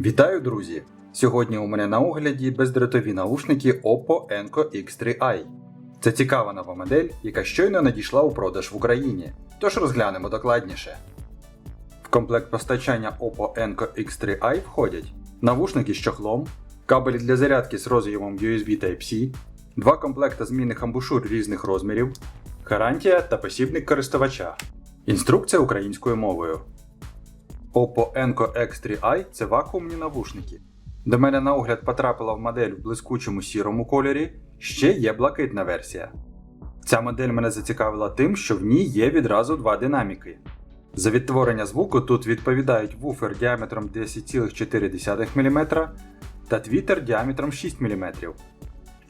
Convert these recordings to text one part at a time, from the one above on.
Вітаю, друзі! Сьогодні у мене на огляді бездротові наушники Oppo Enco X3i. Це цікава нова модель, яка щойно надійшла у продаж в Україні. Тож розглянемо докладніше. В комплект постачання Oppo Enco X3i входять навушники з чохлом, кабелі для зарядки з роз'ємом USB Type-C, два комплекти змінних амбушур різних розмірів, гарантія та посібник користувача. Інструкція українською мовою. Oppo Enco X3i це вакуумні навушники. До мене на огляд потрапила в модель в блискучому сірому кольорі, ще є блакитна версія. Ця модель мене зацікавила тим, що в ній є відразу два динаміки. За відтворення звуку тут відповідають вуфер діаметром 10,4 мм та твітер діаметром 6 мм.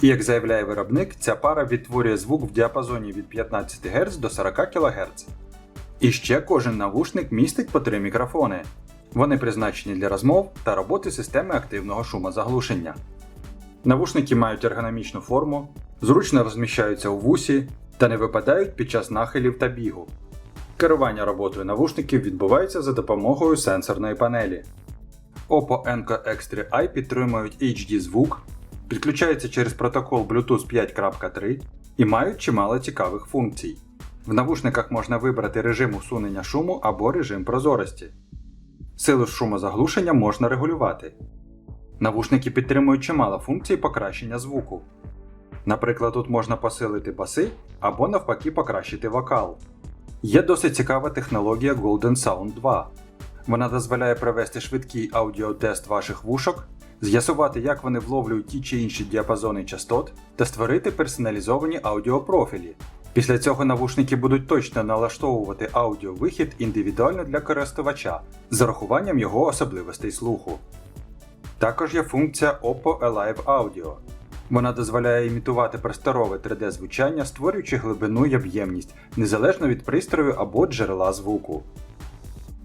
І як заявляє виробник, ця пара відтворює звук в діапазоні від 15 Гц до 40 кГц. І ще кожен навушник містить по три мікрофони. Вони призначені для розмов та роботи системи активного шумозаглушення. Навушники мають ергономічну форму, зручно розміщаються у вусі та не випадають під час нахилів та бігу. Керування роботою навушників відбувається за допомогою сенсорної панелі. Oppo Enco X3i підтримують HD звук, підключаються через протокол Bluetooth 5.3 і мають чимало цікавих функцій. В навушниках можна вибрати режим усунення шуму або режим прозорості. Силу шумозаглушення можна регулювати. Навушники підтримують чимало функцій покращення звуку. Наприклад, тут можна посилити баси або навпаки покращити вокал. Є досить цікава технологія Golden Sound 2. Вона дозволяє провести швидкий аудіотест ваших вушок, з'ясувати, як вони вловлюють ті чи інші діапазони частот та створити персоналізовані аудіопрофілі. Після цього навушники будуть точно налаштовувати аудіовихід індивідуально для користувача з урахуванням його особливостей слуху. Також є функція Oppo Alive Audio. Вона дозволяє імітувати просторове 3D звучання, створюючи глибину й об'ємність незалежно від пристрою або джерела звуку.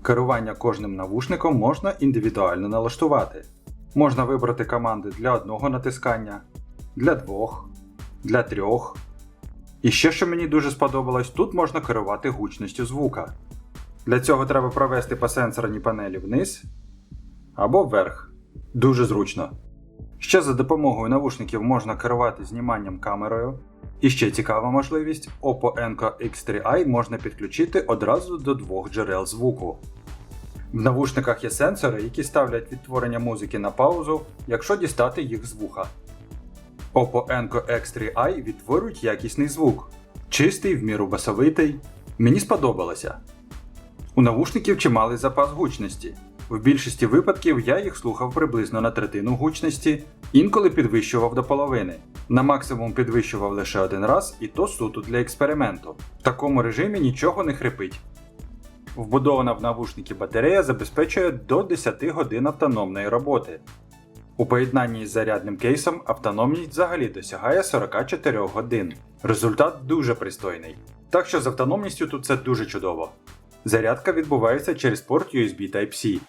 Керування кожним навушником можна індивідуально налаштувати. Можна вибрати команди для одного натискання, для двох, для трьох. І ще, що мені дуже сподобалось, тут можна керувати гучністю звука. Для цього треба провести по сенсорній панелі вниз або вверх. Дуже зручно. Ще за допомогою навушників можна керувати зніманням камерою. І ще цікава можливість: Oppo Enco X3i можна підключити одразу до двох джерел звуку. В навушниках є сенсори, які ставлять відтворення музики на паузу, якщо дістати їх з вуха. Oppo Enco X3i відтворюють якісний звук. Чистий, в міру басовитий. Мені сподобалося. У навушників чималий запас гучності. В більшості випадків я їх слухав приблизно на третину гучності, інколи підвищував до половини. На максимум підвищував лише один раз, і то суто для експерименту. В такому режимі нічого не хрипить. Вбудована в навушники батарея забезпечує до 10 годин автономної роботи. У поєднанні з зарядним кейсом автономність взагалі досягає 44 годин. Результат дуже пристойний. Так що з автономністю тут це дуже чудово. Зарядка відбувається через порт USB Type-C.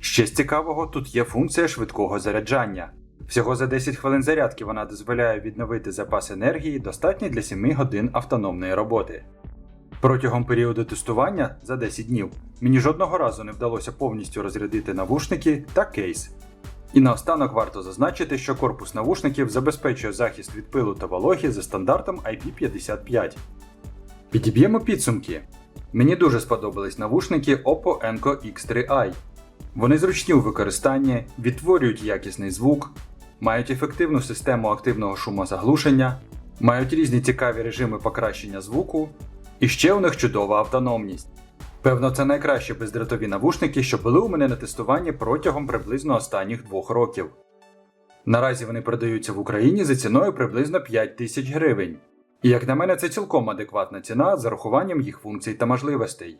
Ще з цікавого тут є функція швидкого заряджання. Всього за 10 хвилин зарядки вона дозволяє відновити запас енергії, достатній для 7 годин автономної роботи. Протягом періоду тестування за 10 днів мені жодного разу не вдалося повністю розрядити навушники та кейс. І наостанок варто зазначити, що корпус навушників забезпечує захист від пилу та вологі за стандартом IP55. Підіб'ємо підсумки. Мені дуже сподобались навушники Oppo Enco X3i. Вони зручні у використанні, відтворюють якісний звук, мають ефективну систему активного шумозаглушення, мають різні цікаві режими покращення звуку, і ще у них чудова автономність. Певно, це найкращі бездротові навушники, що були у мене на тестуванні протягом приблизно останніх двох років. Наразі вони продаються в Україні за ціною приблизно 5 тисяч гривень. І як на мене, це цілком адекватна ціна з урахуванням їх функцій та можливостей.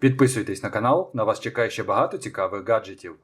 Підписуйтесь на канал, на вас чекає ще багато цікавих гаджетів.